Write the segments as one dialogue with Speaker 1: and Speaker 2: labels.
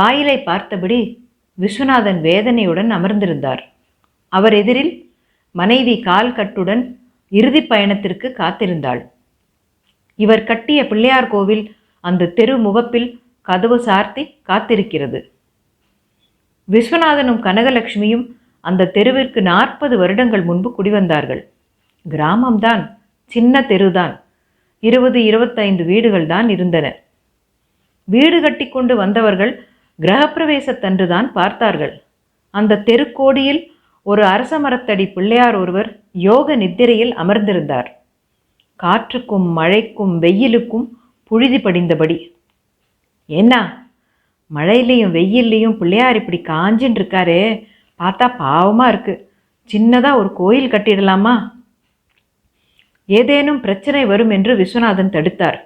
Speaker 1: வாயிலை பார்த்தபடி விஸ்வநாதன் வேதனையுடன் அமர்ந்திருந்தார். அவர் எதிரில் மனைவி கால் கட்டுடன் இறுதிப் பயணத்திற்கு காத்திருந்தாள். இவர் கட்டிய பிள்ளையார் கோவில் அந்த தெரு முகப்பில் கதவு சார்த்தி காத்திருக்கிறது. விஸ்வநாதனும் கனகலட்சுமியும் அந்த தெருவிற்கு நாற்பது வருடங்கள் முன்பு குடிவந்தார்கள். கிராமம்தான் சின்ன தெருதான். இருபது இருபத்தைந்து வீடுகள் தான் இருந்தன. வீடு கட்டிக்கொண்டு வந்தவர்கள் கிரகப்பிரவேசத்தன்றுதான் பார்த்தார்கள். அந்த தெருக்கோடியில் ஒரு அரச மரத்தடி பிள்ளையார் ஒருவர் யோக நித்திரையில் அமர்ந்திருந்தார். காற்றுக்கும் மழைக்கும் வெயிலுக்கும் புழுதி படிந்தபடி ஏன்னா மழையிலையும் வெயில்லையும் பிள்ளையார் இப்படி காஞ்சின்னு இருக்காரே பார்த்தா பாவமாக இருக்கு. சின்னதாக ஒரு கோயில் கட்டிடலாமா? ஏதேனும் பிரச்சனை வரும் என்று விஸ்வநாதன் தடுத்தார்.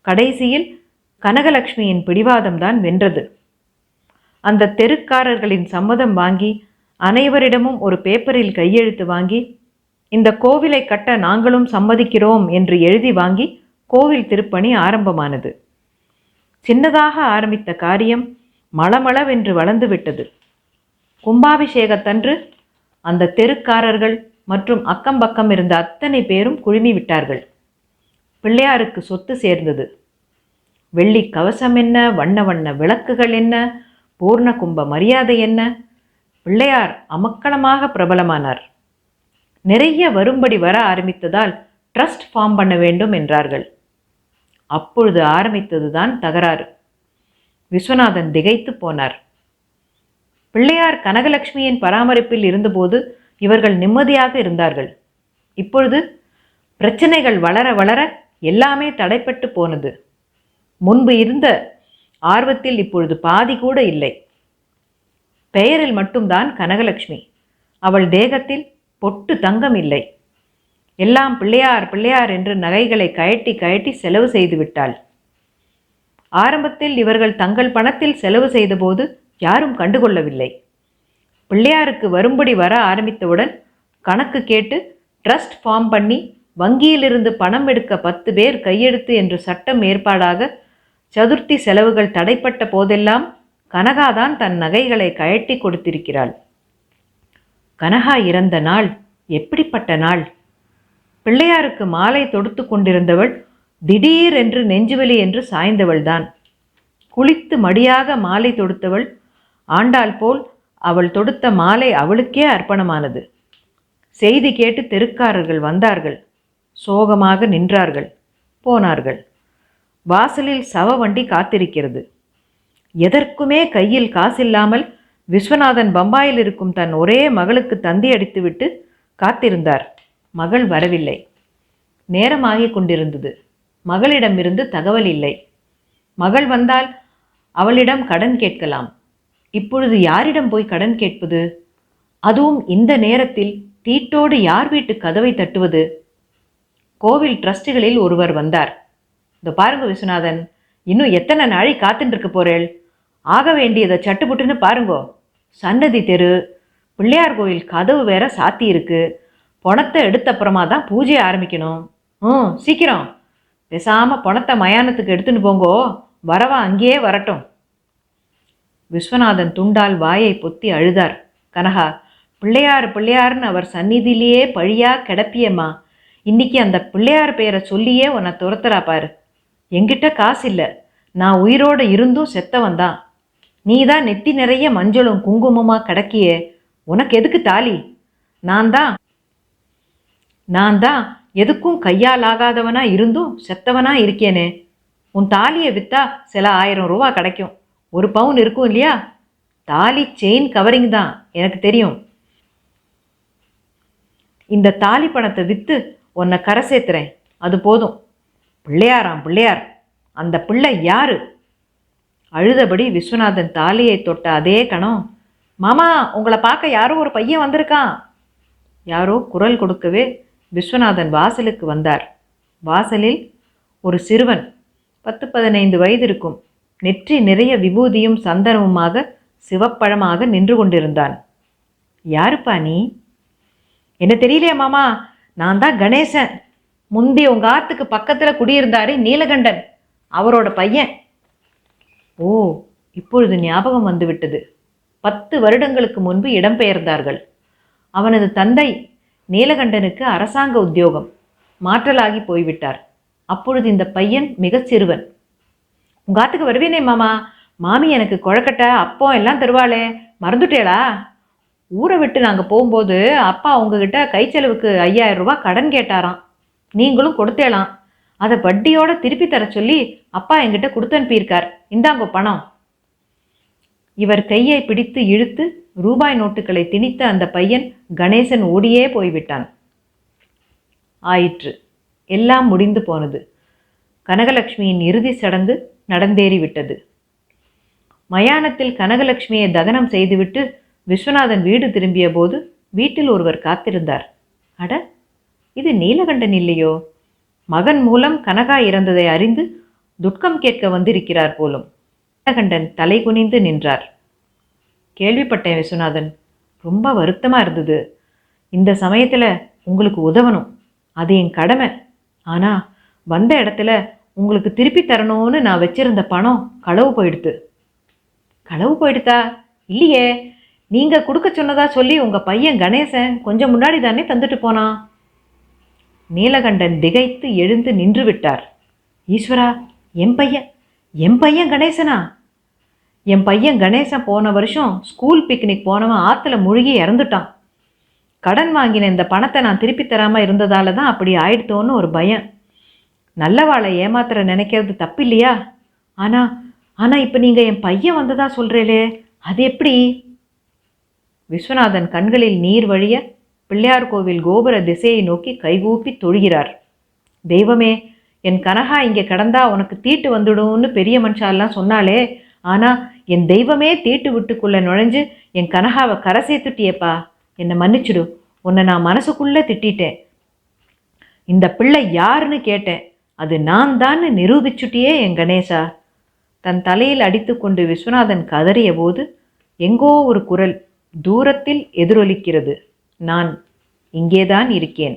Speaker 1: கடைசியில் கனகலட்சுமியின் பிடிவாதம்தான் வென்றது. அந்த தெருக்காரர்களின் சம்மதம் வாங்கி அனைவரிடமும் ஒரு பேப்பரில் கையெழுத்து வாங்கி இந்த கோவிலை கட்ட நாங்களும் சம்மதிக்கிறோம் என்று எழுதி வாங்கி கோவில் திருப்பணி ஆரம்பமானது. சின்னதாக ஆரம்பித்த காரியம் மளமளவென்று வளர்ந்து விட்டது கும்பாபிஷேகத்தன்று அந்த தெருக்காரர்கள் மற்றும் அக்கம் பக்கம் இருந்த அத்தனை பேரும் குழுமி விட்டார்கள் பிள்ளையாருக்கு சொத்து சேர்ந்தது. வெள்ளி கவசம் என்ன வண்ண வண்ண விளக்குகள் என்ன பூர்ண கும்ப மரியாதை என்ன? பிள்ளையார் அமக்களமாக பிரபலமானார். நிறைய வரும்படி வர ஆரம்பித்ததால் ட்ரஸ்ட் ஃபார்ம் பண்ண வேண்டும் என்றார்கள். அப்பொழுது ஆரம்பித்ததுதான் தகராறு. விஸ்வநாதன் திகைத்து போனார். பிள்ளையார் கனகலட்சுமியின் பராமரிப்பில் இருந்தபோது இவர்கள் நிம்மதியாக இருந்தார்கள். இப்பொழுது பிரச்சனைகள் வளர வளர எல்லாமே தடைப்பட்டு போனது. முன்பு இருந்த ஆர்வத்தில் இப்பொழுது பாதி கூட இல்லை. பெயரில் மட்டும்தான் கனகலட்சுமி அவள் தேகத்தில் பொட்டு தங்கம் இல்லை. எல்லாம் பிள்ளையார் பிள்ளையார் என்று நகைகளை கயட்டி கயட்டி செலவு செய்து விட்டாள். ஆரம்பத்தில் இவர்கள் தங்கள் பணத்தில் செலவு செய்தபோது யாரும் கண்டுகொள்ளவில்லை. பிள்ளையாருக்கு வரும்படி வர ஆரம்பித்தவுடன் கணக்கு கேட்டு ட்ரஸ்ட் ஃபார்ம் பண்ணி வங்கியிலிருந்து பணம் எடுக்க பத்து பேர் கையெழுத்து என்று சட்டம் ஏற்பாடாக சதுர்த்தி செலவுகள் தடைப்பட்ட போதெல்லாம் கனகாதான் தன் நகைகளை கழட்டி கொடுத்திருக்கிறாள். கனகா இறந்த நாள் எப்படிப்பட்ட நாள்? பிள்ளையாருக்கு மாலை தொடுத்து கொண்டிருந்தவள் திடீர் என்று நெஞ்சுவலி என்று சாய்ந்தவள்தான். குளித்து மடியாக மாலை தொடுத்தவள் ஆண்டாள் போல் அவள் தொடுத்த மாலை அவளுக்கே அர்ப்பணமானது. செய்தி கேட்டு தெருக்காரர்கள் வந்தார்கள். சோகமாக நின்றார்கள். போனார்கள். வாசலில் சவ வண்டி காத்திருக்கிறது. எதற்குமே கையில் காசில்லாமல் விஸ்வநாதன் பம்பாயில் இருக்கும் தன் ஒரே மகளுக்கு தந்தி அடித்துவிட்டு காத்திருந்தார். மகள் வரவில்லை. நேரமாகிக் கொண்டிருந்தது. மகளிடமிருந்து தகவல் இல்லை. மகள் வந்தால் அவளிடம் கடன் கேட்கலாம். இப்பொழுது யாரிடம் போய் கடன் கேட்பது? அதுவும் இந்த நேரத்தில் தீட்டோடு யார் வீட்டு கதவை தட்டுவது? கோவில் ட்ரஸ்டுகளில் ஒருவர் வந்தார். இந்த பாருங்க விஸ்வநாதன் இன்னும் எத்தனை நாளை காத்துட்டு போறேள்? ஆக வேண்டியதை சட்டுப்புட்டுன்னு பாருங்கோ. சன்னதி தெரு பிள்ளையார் கோயில் கதவு வேற சாத்தி இருக்கு. பணத்தை எடுத்த அப்புறமா தான் பூஜையை ஆரம்பிக்கணும். ம் சீக்கிரம். பேசாமல் பணத்தை மயானத்துக்கு எடுத்துன்னு போங்கோ. வரவா அங்கேயே வரட்டும். விஸ்வநாதன் துண்டால் வாயை பொத்தி அழுதார். கனகா பிள்ளையார் பிள்ளையார்னு அவர் சந்நிதியிலேயே பழியா கிடப்பியம்மா. இன்னைக்கு அந்த பிள்ளையார் பெயரை சொல்லியே உன்னை துரத்துறா பாரு. என்கிட்ட காசு இல்லை நான் உயிரோடு இருந்தும் செத்தவன் தான் நீ தான் நெத்தி நிறைய மஞ்சளும் குங்குமமாக கிடக்கியே. உனக்கு எதுக்கு தாலி? நான் தான் நான் தான் எதுக்கும் கையால் ஆகாதவனா இருந்தும் செத்தவனா இருக்கேனே. உன் தாலியை விற்றா சில ஆயிரம் ரூபா கிடைக்கும். ஒரு பவுன் இருக்கும் இல்லையா? தாலி செயின் கவரிங் தான் எனக்கு தெரியும். இந்த தாலி பணத்தை விற்று உன்னை கரை சேர்த்துறேன். அது போதும். பிள்ளையாராம் பிள்ளையார் அந்த பிள்ளை யாரு? அழுதபடி விஸ்வநாதன் தாலியை தொட்ட அதே கணம் மாமா உங்களை பார்க்க யாரோ ஒரு பையன் வந்திருக்கான். யாரோ குரல் கொடுக்கவே விஸ்வநாதன் வாசலுக்கு வந்தார். வாசலில் ஒரு சிறுவன் பத்து பதினைந்து வயது இருக்கும் நெற்றி நிறைய விபூதியும் சந்தனமுமாக சிவப்பழமாக நின்று கொண்டிருந்தான். யாருப்பா நீ? என்ன தெரியலையா மாமா நான் தான் கணேசன். முந்தி உங்க ஆத்துக்கு பக்கத்துல குடியிருந்தாரு நீலகண்டன் அவரோட பையன். ஓ இப்பொழுது ஞாபகம் வந்துவிட்டது. பத்து வருடங்களுக்கு முன்பு இடம்பெயர்ந்தார்கள். அவனது தந்தை நீலகண்டனுக்கு அரசாங்க உத்தியோகம். மாற்றலாகி போய்விட்டார். அப்பொழுது இந்த பையன் மிகச் சிறுவன். உங்க ஆத்துக்கு வருவேனே மாமா. மாமி எனக்கு குழக்கட்டை அப்போ எல்லாம் தருவாளே. மறந்துட்டேளா? ஊரை விட்டு நாங்கள் போகும்போது அப்பா உங்ககிட்ட கை செலவுக்கு ஐயாயிரம் ரூபாய் கடன் கேட்டாராம். நீங்களும் கொடுத்தேலாம். அதை வட்டியோட திருப்பி தர சொல்லி அப்பா என்கிட்ட கொடுத்து அனுப்பியிருக்கார் இந்தாங்கோ பணம். இவர் கையை பிடித்து இழுத்து ரூபாய் நோட்டுகளை திணித்த அந்த பையன் கணேசன் ஓடியே போய்விட்டான். ஆயிற்று. எல்லாம் முடிந்து போனது. கனகலட்சுமியின் இறுதி சடங்கு நடந்தேறிவிட்டது. மயானத்தில் கனகலட்சுமியை தகனம் செய்துவிட்டு விஸ்வநாதன் வீடு திரும்பிய போது வீட்டில் ஒருவர் காத்திருந்தார். அட இது நீலகண்டன் இல்லையோ? மகன் மூலம் கனகா இறந்ததை அறிந்து துக்கம் கேட்க வந்திருக்கிறார் போலும். நீலகண்டன் தலை குனிந்து நின்றார். கேள்விப்பட்டேன் விஸ்வநாதன். ரொம்ப வருத்தமாக இருந்தது. இந்த சமயத்தில் உங்களுக்கு உதவணும். அது என் கடமை. ஆனால் வந்த இடத்துல உங்களுக்கு திருப்பி தரணும்னு நான் வச்சிருந்த பணம் களவு போயிடுத்து. களவு போயிடுதா இல்லையே. நீங்கள் கொடுக்க சொன்னதா சொல்லி உங்கள் பையன் கணேசன் கொஞ்சம் முன்னாடி தானே தந்துட்டு போனான். நீலகண்டன் திகைத்து எழுந்து நின்று விட்டார் ஈஸ்வரா என் பையன் என் பையன் கணேசனா? என் பையன் கணேசன் போன வருஷம் ஸ்கூல் பிக்னிக் போனவன் ஆற்றுல முழுகி இறந்துட்டான். கடன் வாங்கின இந்த பணத்தை நான் திருப்பி தராமல் இருந்ததால தான் அப்படி ஆயிடுத்தோன்னு ஒரு பயம். நல்லவாளை ஏமாத்துற நினைக்கிறது தப்பு இல்லையா ஆனால் ஆனால் இப்போ நீங்கள் என் பையன் வந்ததா சொல்கிறீங்களே அது எப்படி? விஸ்வநாதன் கண்களில் நீர் வழிய பிள்ளையார் கோவில் கோபுர திசையை நோக்கி கைகூப்பி தொழுகிறார். தெய்வமே என் கனகா இங்கே கடந்தா உனக்கு தீட்டு வந்துடும்னு பெரிய மனுஷாலாம் சொன்னாலே ஆனால் என் தெய்வமே தீட்டு விட்டுக்குள்ளே நுழைஞ்சு என் கனகாவை கரை சேர்த்துட்டியப்பா. என்னை மன்னிச்சிடு. உன்னை நான் மனசுக்குள்ளே திட்டிட்டேன். இந்த பிள்ளை யாருன்னு கேட்டேன். அது நான் தான் நிரூபிச்சுட்டியே என் கணேசா. தன் தலையில் அடித்துக்கொண்டு விஸ்வநாதன் கதறிய போது எங்கோ ஒரு குரல் தூரத்தில் எதிரொலிக்கிறது. நான் இங்கேதான் இருக்கேன்.